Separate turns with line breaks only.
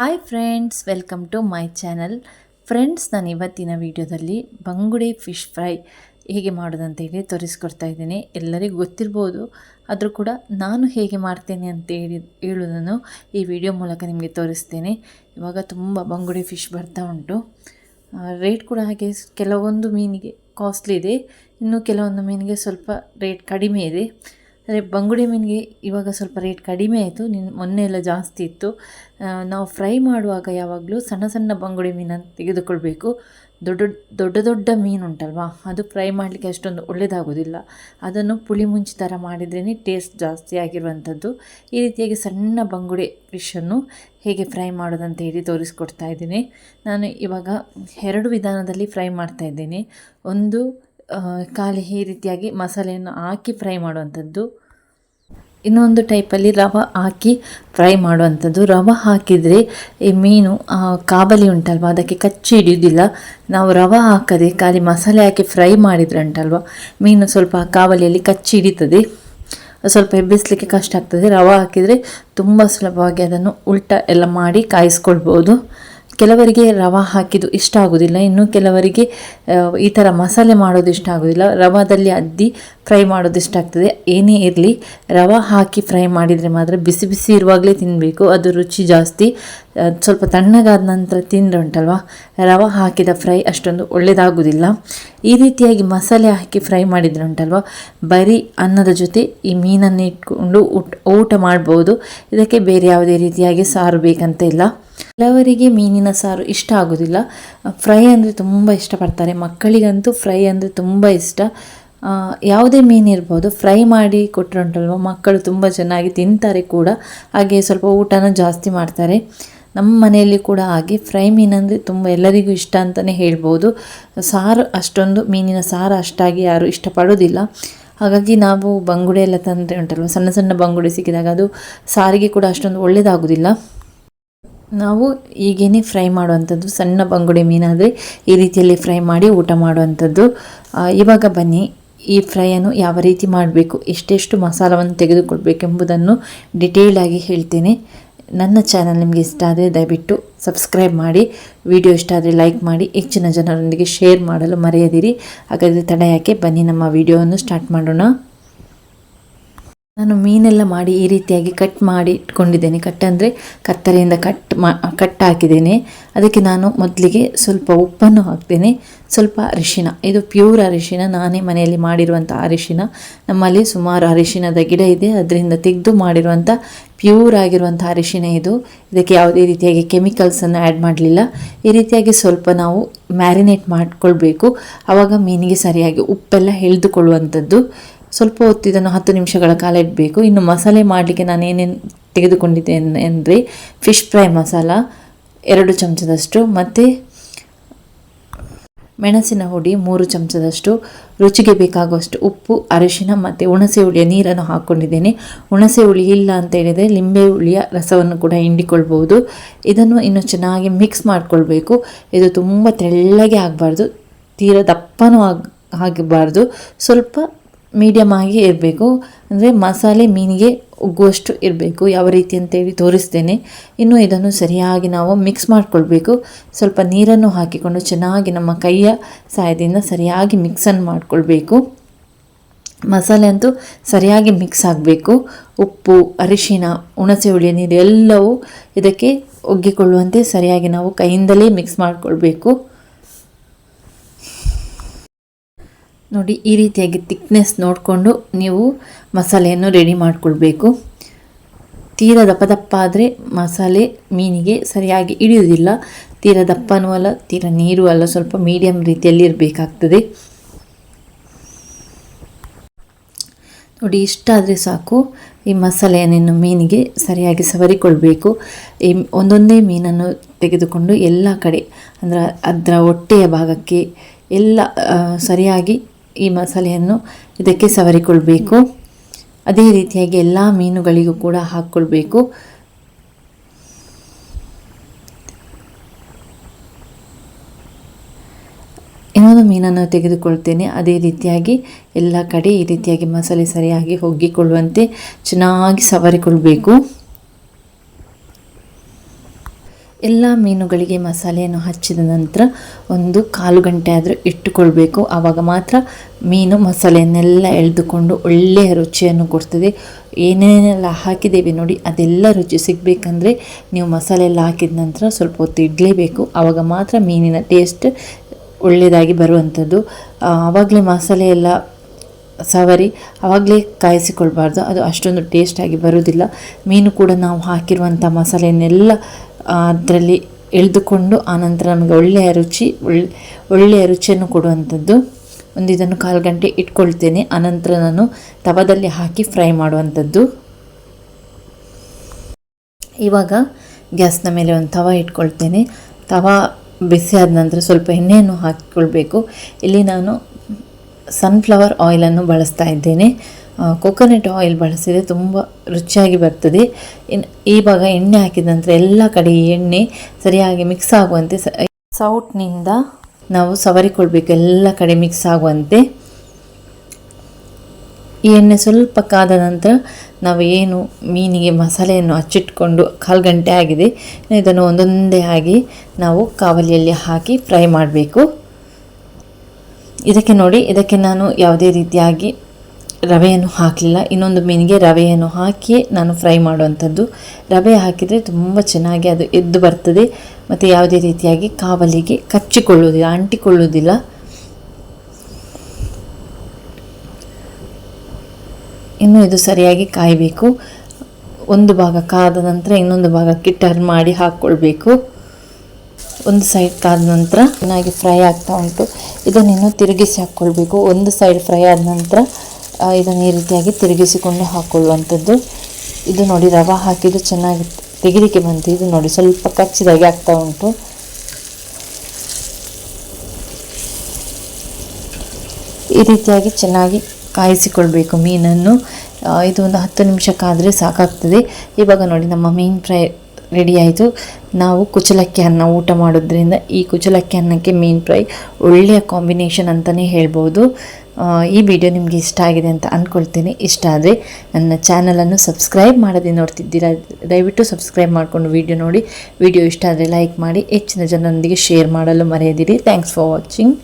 Hi friends welcome to my channel friends ನಾನು ಇವತ್ತಿನ ವಿಡಿಯೋದಲ್ಲಿ ಬಂಗುಡೆ ಫಿಶ್ ಫ್ರೈ ಹೇಗೆ ಮಾಡೋದಂತ ಹೇಳಿ ತೋರಿಸ್ಕೊಡ್ತಾ ಇದ್ದೀನಿ. ಎಲ್ಲರಿಗೂ ಗೊತ್ತಿರ್ಬೋದು, ಆದರೂ ಕೂಡ ನಾನು ಹೇಗೆ ಮಾಡ್ತೇನೆ ಅಂತ ಹೇಳಿ, ಹೇಳೋದನ್ನು ಈ ವಿಡಿಯೋ ಮೂಲಕ ನಿಮಗೆ ತೋರಿಸ್ತೇನೆ. ಇವಾಗ ತುಂಬ ಬಂಗುಡೆ ಫಿಶ್ ಬರ್ತಾ ಉಂಟು. ರೇಟ್ ಕೂಡ ಹಾಗೆ ಕೆಲವೊಂದು ಮೀನಿಗೆ ಕಾಸ್ಟ್ಲಿ ಇದೆ. ಇನ್ನು ಕೆಲವೊಂದು ಮೀನಿಗೆ ಸ್ವಲ್ಪ ರೇಟ್ ಕಡಿಮೆ ಇದೆ. ಅಂದರೆ ಬಂಗುಡೆ ಮೀನಿಗೆ ಇವಾಗ ಸ್ವಲ್ಪ ರೇಟ್ ಕಡಿಮೆ ಆಯಿತು ನಿನ್ನ ಮೊನ್ನೆ ಎಲ್ಲ ಜಾಸ್ತಿ ಇತ್ತು. ನಾವು ಫ್ರೈ ಮಾಡುವಾಗ ಯಾವಾಗಲೂ ಸಣ್ಣ ಸಣ್ಣ ಬಂಗುಡೆ ಮೀನನ್ನು ತೆಗೆದುಕೊಳ್ಬೇಕು. ದೊಡ್ಡ ದೊಡ್ಡ ದೊಡ್ಡ ಮೀನು ಉಂಟಲ್ವಾ, ಅದು ಫ್ರೈ ಮಾಡಲಿಕ್ಕೆ ಅಷ್ಟೊಂದು ಒಳ್ಳೆಯದಾಗೋದಿಲ್ಲ ಅದನ್ನು ಪುಳಿ ಮುಂಚಿ ಥರ ಮಾಡಿದ್ರೇ ಟೇಸ್ಟ್ ಜಾಸ್ತಿ ಆಗಿರುವಂಥದ್ದು. ಈ ರೀತಿಯಾಗಿ ಸಣ್ಣ ಬಂಗುಡೆ ಫಿಶನ್ನು ಹೇಗೆ ಫ್ರೈ ಮಾಡೋದಂತ ಹೇಳಿ ತೋರಿಸ್ಕೊಡ್ತಾ ಇದ್ದೀನಿ. ನಾನು ಇವಾಗ ಎರಡು ವಿಧಾನದಲ್ಲಿ ಫ್ರೈ ಮಾಡ್ತಾ ಇದ್ದೀನಿ. ಒಂದು ಖಾಲಿ ಈ ರೀತಿಯಾಗಿ ಮಸಾಲೆಯನ್ನು ಹಾಕಿ ಫ್ರೈ ಮಾಡುವಂಥದ್ದು. ಇನ್ನೊಂದು ಟೈಪಲ್ಲಿ ರವೆ ಹಾಕಿ ಫ್ರೈ ಮಾಡುವಂಥದ್ದು. ರವೆ ಹಾಕಿದರೆ ಈ ಮೀನು ಕಾಬಲಿ ಉಂಟಲ್ವ? ಅದಕ್ಕೆ ಕಚ್ಚಿ ಹಿಡಿಯೋದಿಲ್ಲ ನಾವು ರವೆ ಹಾಕದೆ ಖಾಲಿ ಮಸಾಲೆ ಹಾಕಿ ಫ್ರೈ ಮಾಡಿದ್ರೆ ಉಂಟಲ್ವ ಮೀನು ಸ್ವಲ್ಪ ಕಾವಲಿಯಲ್ಲಿ ಕಚ್ಚಿ ಹಿಡಿತದೆ. ಸ್ವಲ್ಪ ಎಬ್ಬಿಸ್ಲಿಕ್ಕೆ ಕಷ್ಟ ಆಗ್ತದೆ. ರವೆ ಹಾಕಿದರೆ ತುಂಬ ಸುಲಭವಾಗಿ ಅದನ್ನು ಉಲ್ಟ ಎಲ್ಲ ಮಾಡಿ ಕಾಯಿಸ್ಕೊಳ್ಬೋದು. ಕೆಲವರಿಗೆ ರವೆ ಹಾಕಿದ್ದು ಇಷ್ಟ ಆಗೋದಿಲ್ಲ. ಇನ್ನು ಕೆಲವರಿಗೆ ಈ ಥರ ಮಸಾಲೆ ಮಾಡೋದು ಇಷ್ಟ ಆಗೋದಿಲ್ಲ. ರವಾದಲ್ಲಿ ಅದ್ದಿ ಫ್ರೈ ಮಾಡೋದು ಇಷ್ಟ ಆಗ್ತದೆ. ಏನೇ ಇರಲಿ, ರವೆ ಹಾಕಿ ಫ್ರೈ ಮಾಡಿದರೆ ಮಾತ್ರ ಬಿಸಿ ಬಿಸಿ ಇರುವಾಗಲೇ ತಿನ್ನಬೇಕು ಅದು ರುಚಿ ಜಾಸ್ತಿ. ಸ್ವಲ್ಪ ತಣ್ಣಗಾದ ನಂತರ ತಿಂದರೆ ಉಂಟಲ್ವ ರವೆ ಹಾಕಿದ ಫ್ರೈ ಅಷ್ಟೊಂದು ಒಳ್ಳೆಯದಾಗೋದಿಲ್ಲ ಈ ರೀತಿಯಾಗಿ ಮಸಾಲೆ ಹಾಕಿ ಫ್ರೈ ಮಾಡಿದರೆ ಉಂಟಲ್ವ ಬರೀ ಅನ್ನದ ಜೊತೆ ಈ ಮೀನನ್ನು ಇಟ್ಕೊಂಡು ಊಟ ಊಟ ಮಾಡ್ಬೋದು. ಇದಕ್ಕೆ ಬೇರೆ ಯಾವುದೇ ರೀತಿಯಾಗಿ ಸಾರು ಬೇಕಂತ ಇಲ್ಲ. ಕೆಲವರಿಗೆ ಮೀನಿನ ಸಾರು ಇಷ್ಟ ಆಗೋದಿಲ್ಲ. ಫ್ರೈ ಅಂದರೆ ತುಂಬ ಇಷ್ಟಪಡ್ತಾರೆ. ಮಕ್ಕಳಿಗಂತೂ ಫ್ರೈ ಅಂದರೆ ತುಂಬ ಇಷ್ಟ. ಯಾವುದೇ ಮೀನು ಇರ್ಬೋದು, ಫ್ರೈ ಮಾಡಿ ಕೊಟ್ಟರೆ ಉಂಟಲ್ವ ಮಕ್ಕಳು ತುಂಬ ಚೆನ್ನಾಗಿ ತಿಂತಾರೆ ಕೂಡ. ಹಾಗೆ ಸ್ವಲ್ಪ ಊಟನ ಜಾಸ್ತಿ ಮಾಡ್ತಾರೆ. ನಮ್ಮ ಮನೆಯಲ್ಲಿ ಕೂಡ ಹಾಗೆ. ಫ್ರೈ ಮೀನಂದರೆ ತುಂಬ ಎಲ್ಲರಿಗೂ ಇಷ್ಟ ಅಂತಲೇ ಹೇಳ್ಬೋದು. ಸಾರು ಅಷ್ಟೊಂದು, ಮೀನಿನ ಸಾರು ಅಷ್ಟಾಗಿ ಯಾರು ಇಷ್ಟಪಡೋದಿಲ್ಲ ಹಾಗಾಗಿ ನಾವು ಬಂಗುಡೆ ಎಲ್ಲ ತಂದರೆ ಉಂಟಲ್ವ, ಸಣ್ಣ ಸಣ್ಣ ಬಂಗುಡೆ ಸಿಕ್ಕಿದಾಗ ಅದು ಸಾರಿಗೆ ಕೂಡ ಅಷ್ಟೊಂದು ಒಳ್ಳೆಯದಾಗೋದಿಲ್ಲ ನಾವು ಈಗೇನೆ ಫ್ರೈ ಮಾಡುವಂಥದ್ದು ಸಣ್ಣ ಬಂಗುಡೆ ಮೀನಾದರೆ ಈ ರೀತಿಯಲ್ಲಿ ಫ್ರೈ ಮಾಡಿ ಊಟ ಮಾಡುವಂಥದ್ದು. ಇವಾಗ ಬನ್ನಿ, ಈ ಫ್ರೈಯನ್ನು ಯಾವ ರೀತಿ ಮಾಡಬೇಕು, ಎಷ್ಟೆಷ್ಟು ಮಸಾಲವನ್ನು ತೆಗೆದುಕೊಳ್ಬೇಕೆಂಬುದನ್ನು ಡಿಟೇಲಾಗಿ ಹೇಳ್ತೇನೆ. ನನ್ನ ಚಾನಲ್ ನಿಮಗೆ ಇಷ್ಟ ಆದರೆ ದಯವಿಟ್ಟು ಸಬ್ಸ್ಕ್ರೈಬ್ ಮಾಡಿ ವಿಡಿಯೋ ಇಷ್ಟ ಆದರೆ ಲೈಕ್ ಮಾಡಿ, ಹೆಚ್ಚಿನ ಜನರೊಂದಿಗೆ ಶೇರ್ ಮಾಡಲು ಮರೆಯದಿರಿ. ಹಾಗಾದರೆ ತಡ ಯಾಕೆ, ಬನ್ನಿ ನಮ್ಮ ವಿಡಿಯೋವನ್ನು ಸ್ಟಾರ್ಟ್ ಮಾಡೋಣ. ನಾನು ಮೀನೆಲ್ಲ ಮಾಡಿ ಈ ರೀತಿಯಾಗಿ ಕಟ್ ಮಾಡಿ ಇಟ್ಕೊಂಡಿದ್ದೇನೆ. ಕಟ್ ಅಂದರೆ ಕತ್ತರಿಯಿಂದ ಕಟ್ ಮಾ ಕಟ್ ಹಾಕಿದ್ದೇನೆ. ಅದಕ್ಕೆ ನಾನು ಮೊದಲಿಗೆ ಸ್ವಲ್ಪ ಉಪ್ಪನ್ನು ಹಾಕ್ತೇನೆ. ಸ್ವಲ್ಪ ಅರಿಶಿನ. ಇದು ಪ್ಯೂರ್ ಅರಿಶಿನ. ನಾನೇ ಮನೆಯಲ್ಲಿ ಮಾಡಿರುವಂಥ ಅರಿಶಿನ. ನಮ್ಮಲ್ಲಿ ಸುಮಾರು ಅರಿಶಿನದ ಗಿಡ ಇದೆ. ಅದರಿಂದ ತೆಗೆದು ಮಾಡಿರುವಂಥ ಪ್ಯೂರ್ ಆಗಿರುವಂಥ ಅರಿಶಿನ ಇದು. ಇದಕ್ಕೆ ಯಾವುದೇ ರೀತಿಯಾಗಿ ಕೆಮಿಕಲ್ಸನ್ನು ಆ್ಯಡ್ ಮಾಡಲಿಲ್ಲ. ಈ ರೀತಿಯಾಗಿ ಸ್ವಲ್ಪ ನಾವು ಮ್ಯಾರಿನೇಟ್ ಮಾಡಿಕೊಳ್ಬೇಕು. ಆವಾಗ ಮೀನಿಗೆ ಸರಿಯಾಗಿ ಉಪ್ಪೆಲ್ಲ ಎಳೆದುಕೊಳ್ಳುವಂಥದ್ದು ಸ್ವಲ್ಪ ಹೊತ್ತು ಇದನ್ನು ಹತ್ತು ನಿಮಿಷಗಳ ಕಾಲ ಇಡಬೇಕು. ಇನ್ನು ಮಸಾಲೆ ಮಾಡಲಿಕ್ಕೆ ನಾನು ಏನೇನು ತೆಗೆದುಕೊಂಡಿದ್ದೇನೆ ಅಂದರೆ ಫಿಶ್ ಫ್ರೈ ಮಸಾಲ, ಎರಡು ಚಮಚದಷ್ಟು, ಮತ್ತು ಮೆಣಸಿನ ಹುಡಿ ಮೂರು ಚಮಚದಷ್ಟು, ರುಚಿಗೆ ಬೇಕಾಗುವಷ್ಟು ಉಪ್ಪು, ಅರಿಶಿನ, ಮತ್ತು ಹುಣಸೆ ಹುಳಿಯ ನೀರನ್ನು ಹಾಕ್ಕೊಂಡಿದ್ದೇನೆ ಹುಣಸೆ ಹುಳಿ ಇಲ್ಲ ಅಂತ ಹೇಳಿದರೆ ಲಿಂಬೆ ಹುಳಿಯ ರಸವನ್ನು ಕೂಡ ಹಿಂಡಿಕೊಳ್ಬೋದು ಇದನ್ನು ಇನ್ನು ಚೆನ್ನಾಗಿ ಮಿಕ್ಸ್ ಮಾಡಿಕೊಳ್ಬೇಕು. ಇದು ತುಂಬ ತೆಳ್ಳಗೆ ಆಗಬಾರ್ದು. ತೀರ ದಪ್ಪನೂ ಆಗ, ಆಗಬಾರ್ದು. ಸ್ವಲ್ಪ ಮೀಡಿಯಮ್ ಆಗಿ ಇರಬೇಕು. ಅಂದರೆ ಮಸಾಲೆ ಮೀನಿಗೆ ಒಗ್ಗುವಷ್ಟು ಇರಬೇಕು. ಯಾವ ರೀತಿ ಅಂತೇಳಿ ತೋರಿಸ್ತೇನೆ. ಇನ್ನು ಇದನ್ನು ಸರಿಯಾಗಿ ನಾವು ಮಿಕ್ಸ್ ಮಾಡಿಕೊಳ್ಬೇಕು. ಸ್ವಲ್ಪ ನೀರನ್ನು ಹಾಕಿಕೊಂಡು ಚೆನ್ನಾಗಿ ನಮ್ಮ ಕೈಯ ಸಹಾಯದಿಂದ ಸರಿಯಾಗಿ ಮಿಕ್ಸನ್ನು ಮಾಡಿಕೊಳ್ಬೇಕು. ಮಸಾಲೆ ಅಂತೂ ಸರಿಯಾಗಿ ಮಿಕ್ಸ್ ಆಗಬೇಕು. ಉಪ್ಪು, ಅರಿಶಿನ, ಹುಣಸೆ ಹುಳಿಯ ನೀರು ಎಲ್ಲವೂ ಇದಕ್ಕೆ ಒಗ್ಗಿಕೊಳ್ಳುವಂತೆ ಸರಿಯಾಗಿ ನಾವು ಕೈಯಿಂದಲೇ ಮಿಕ್ಸ್ ಮಾಡಿಕೊಳ್ಬೇಕು. ನೋಡಿ, ಈ ರೀತಿಯಾಗಿ ತಿಕ್ನೆಸ್ ನೋಡಿಕೊಂಡು ನೀವು ಮಸಾಲೆಯನ್ನು ರೆಡಿ ಮಾಡಿಕೊಳ್ಬೇಕು. ತೀರ ದಪ್ಪ ದಪ್ಪ ಆದರೆ ಮಸಾಲೆ ಮೀನಿಗೆ ಸರಿಯಾಗಿ ಹಿಡಿಯೋದಿಲ್ಲ ತೀರ ದಪ್ಪನೂ ಅಲ್ಲ, ತೀರ ನೀರು ಅಲ್ಲ, ಸ್ವಲ್ಪ ಮೀಡಿಯಂ ರೀತಿಯಲ್ಲಿ ಇರಬೇಕಾಗ್ತದೆ. ನೋಡಿ ಇಷ್ಟಾದರೆ ಸಾಕು. ಈ ಮಸಾಲೆಯನ್ನು ಮೀನಿಗೆ ಸರಿಯಾಗಿ ಸವರಿಕೊಳ್ಬೇಕು. ಈ ಒಂದೊಂದೇ ಮೀನನ್ನು ತೆಗೆದುಕೊಂಡು ಎಲ್ಲ ಕಡೆ, ಅಂದರೆ ಅದರ ಹೊಟ್ಟೆಯ ಭಾಗಕ್ಕೆ ಎಲ್ಲ ಸರಿಯಾಗಿ ಈ ಮಸಾಲೆಯನ್ನು ಇದಕ್ಕೆ ಸವರಿಕೊಳ್ಬೇಕು. ಅದೇ ರೀತಿಯಾಗಿ ಎಲ್ಲ ಮೀನುಗಳಿಗೂ ಕೂಡ ಹಾಕ್ಕೊಳ್ಬೇಕು. ಇನ್ನೊಂದು ಮೀನನ್ನು ತೆಗೆದುಕೊಳ್ತೇನೆ. ಅದೇ ರೀತಿಯಾಗಿ ಎಲ್ಲ ಕಡೆ ಈ ರೀತಿಯಾಗಿ ಮಸಾಲೆ ಸರಿಯಾಗಿ ಒಗ್ಗಿಕೊಳ್ಳುವಂತೆ ಚೆನ್ನಾಗಿ ಸವರಿಕೊಳ್ಬೇಕು. ಎಲ್ಲ ಮೀನುಗಳಿಗೆ ಮಸಾಲೆಯನ್ನು ಹಚ್ಚಿದ ನಂತರ ಒಂದು ಕಾಲು ಗಂಟೆ ಆದರೂ ಇಟ್ಟುಕೊಳ್ಬೇಕು. ಆವಾಗ ಮಾತ್ರ ಮೀನು ಮಸಾಲೆಯನ್ನೆಲ್ಲ ಎಳೆದುಕೊಂಡು ಒಳ್ಳೆಯ ರುಚಿಯನ್ನು ಕೊಡ್ತದೆ. ಏನೇನೆಲ್ಲ ಹಾಕಿದ್ದೇವೆ ನೋಡಿ, ಅದೆಲ್ಲ ರುಚಿ ಸಿಗಬೇಕಂದ್ರೆ ನೀವು ಮಸಾಲೆ ಎಲ್ಲ ಹಾಕಿದ ನಂತರ ಸ್ವಲ್ಪ ಹೊತ್ತು ಇಡಲೇಬೇಕು. ಆವಾಗ ಮಾತ್ರ ಮೀನಿನ ಟೇಸ್ಟ್ ಒಳ್ಳೆಯದಾಗಿ ಬರುವಂಥದ್ದು. ಆವಾಗಲೇ ಮಸಾಲೆ ಎಲ್ಲ ಸವರಿ, ಆವಾಗಲೇ ಕಾಯಿಸಿಕೊಳ್ಬಾರ್ದು. ಅದು ಅಷ್ಟೊಂದು ಟೇಸ್ಟಾಗಿ ಬರೋದಿಲ್ಲ ಮೀನು ಕೂಡ ನಾವು ಹಾಕಿರುವಂಥ ಮಸಾಲೆಯನ್ನೆಲ್ಲ ಅದರಲ್ಲಿ ಎಳೆದುಕೊಂಡು ಆನಂತರ ನಮಗೆ ಒಳ್ಳೆಯ ರುಚಿ, ಒಳ್ಳೆ, ಒಳ್ಳೆಯ ರುಚಿಯನ್ನು ಕೊಡುವಂಥದ್ದು. ಒಂದು ಇದನ್ನು ಕಾಲು ಗಂಟೆ ಇಟ್ಕೊಳ್ತೇನೆ. ಆನಂತರ ನಾನು ತವದಲ್ಲಿ ಹಾಕಿ ಫ್ರೈ ಮಾಡುವಂಥದ್ದು. ಇವಾಗ ಗ್ಯಾಸ್ನ ಮೇಲೆ ಒಂದು ತವ ಇಟ್ಕೊಳ್ತೇನೆ. ತವ ಬಿಸಿ ಆದ ನಂತರ ಸ್ವಲ್ಪ ಎಣ್ಣೆಯನ್ನು ಹಾಕಿಕೊಳ್ಬೇಕು. ಇಲ್ಲಿ ನಾನು ಸನ್ಫ್ಲವರ್ ಆಯಿಲನ್ನು ಬಳಸ್ತಾ ಇದ್ದೇನೆ. ಕೊಕೊನಟ್ ಆಯಿಲ್ ಬಳಸಿದರೆ ತುಂಬ ರುಚಿಯಾಗಿ ಬರ್ತದೆ. ಈ ಭಾಗ ಎಣ್ಣೆ ಹಾಕಿದ ನಂತರ ಎಲ್ಲ ಕಡೆ ಎಣ್ಣೆ ಸರಿಯಾಗಿ ಮಿಕ್ಸ್ ಆಗುವಂತೆ ಸೌಟ್ನಿಂದ ನಾವು ಸವರಿಕೊಳ್ಬೇಕು. ಎಲ್ಲ ಕಡೆ ಮಿಕ್ಸ್ ಆಗುವಂತೆ. ಈ ಎಣ್ಣೆ ಸ್ವಲ್ಪ ಕಾದ ನಂತರ ನಾವು ಏನು ಮೀನಿಗೆ ಮಸಾಲೆಯನ್ನು ಹಚ್ಚಿಟ್ಕೊಂಡು ಕಾಲು ಗಂಟೆ ಆಗಿದೆ. ಇದನ್ನು ಒಂದೊಂದೇ ಆಗಿ ನಾವು ಕಾವಲಿಯಲ್ಲಿ ಹಾಕಿ ಫ್ರೈ ಮಾಡಬೇಕು. ಇದಕ್ಕೆ ನೋಡಿ, ಇದಕ್ಕೆ ನಾನು ಯಾವುದೇ ರೀತಿಯಾಗಿ ರವೆಯನ್ನು ಹಾಕಲಿಲ್ಲ. ಇನ್ನೊಂದು ಮೀನಿಗೆ ರವೆಯನ್ನು ಹಾಕಿ ನಾನು ಫ್ರೈ ಮಾಡುವಂಥದ್ದು. ರವೆ ಹಾಕಿದರೆ ತುಂಬ ಚೆನ್ನಾಗಿ ಅದು ಎದ್ದು ಬರ್ತದೆ. ಮತ್ತು ಯಾವುದೇ ರೀತಿಯಾಗಿ ಕಾವಲಿಗೆ ಕಚ್ಚಿಕೊಳ್ಳುವುದಿಲ್ಲ, ಅಂಟಿಕೊಳ್ಳುವುದಿಲ್ಲ. ಇನ್ನು ಇದು ಸರಿಯಾಗಿ ಕಾಯಬೇಕು. ಒಂದು ಭಾಗ ಕಾದ ನಂತರ ಇನ್ನೊಂದು ಭಾಗಕ್ಕೆ ಟರ್ನ್ ಮಾಡಿ ಹಾಕ್ಕೊಳ್ಬೇಕು. ಒಂದು ಸೈಡ್ ಕಾದ ನಂತರ ಚೆನ್ನಾಗಿ ಫ್ರೈ ಆಗ್ತಾ ಉಂಟು. ಇದನ್ನು ತಿರುಗಿಸಿ ಹಾಕ್ಕೊಳ್ಬೇಕು. ಒಂದು ಸೈಡ್ ಫ್ರೈ ಆದ ನಂತರ ಇದನ್ನು ಈ ರೀತಿಯಾಗಿ ತಿರುಗಿಸಿಕೊಂಡು ಹಾಕೊಳ್ಳುವಂಥದ್ದು. ಇದು ನೋಡಿ ರವೆ ಹಾಕಿದ್ದು ಚೆನ್ನಾಗಿ ತೆಗಿಲಿಕ್ಕೆ ಬಂತು. ಇದು ನೋಡಿ ಸ್ವಲ್ಪ ಕಚ್ಚಿದಾಗೆ ಆಗ್ತಾ ಉಂಟು. ಈ ರೀತಿಯಾಗಿ ಚೆನ್ನಾಗಿ ಕಾಯಿಸಿಕೊಳ್ಬೇಕು ಮೀನನ್ನು. ಇದು ಒಂದು ಹತ್ತು ನಿಮಿಷಕ್ಕಾದರೆ ಸಾಕಾಗ್ತದೆ. ಇವಾಗ ನೋಡಿ ನಮ್ಮ ಮೀನು ಫ್ರೈ ರೆಡಿ ಆಯಿತು. ನಾವು ಕುಚಲಕ್ಕಿ ಅನ್ನ ಊಟ ಮಾಡೋದ್ರಿಂದ ಈ ಕುಚಲಕ್ಕಿ ಅನ್ನಕ್ಕೆ ಮೀನು ಫ್ರೈ ಒಳ್ಳೆಯ ಕಾಂಬಿನೇಷನ್ ಅಂತಲೇ ಹೇಳ್ಬೋದು. ಈ ವಿಡಿಯೋ ನಿಮಗೆ ಇಷ್ಟ ಆಗಿದೆ ಅಂತ ಅಂದ್ಕೊಳ್ತೀನಿ ಇಷ್ಟ ಆದರೆ ನನ್ನ ಚಾನಲನ್ನು ಸಬ್ಸ್ಕ್ರೈಬ್ ಮಾಡದೆ ನೋಡ್ತಿದ್ದೀರಾ, ದಯವಿಟ್ಟು ಸಬ್ಸ್ಕ್ರೈಬ್ ಮಾಡಿಕೊಂಡು ವಿಡಿಯೋ ನೋಡಿ. ವಿಡಿಯೋ ಇಷ್ಟ ಆದರೆ ಲೈಕ್ ಮಾಡಿ, ಹೆಚ್ಚಿನ ಜನರೊಂದಿಗೆ ಶೇರ್ ಮಾಡಲು ಮರೆಯದಿರಿ. Thanks for watching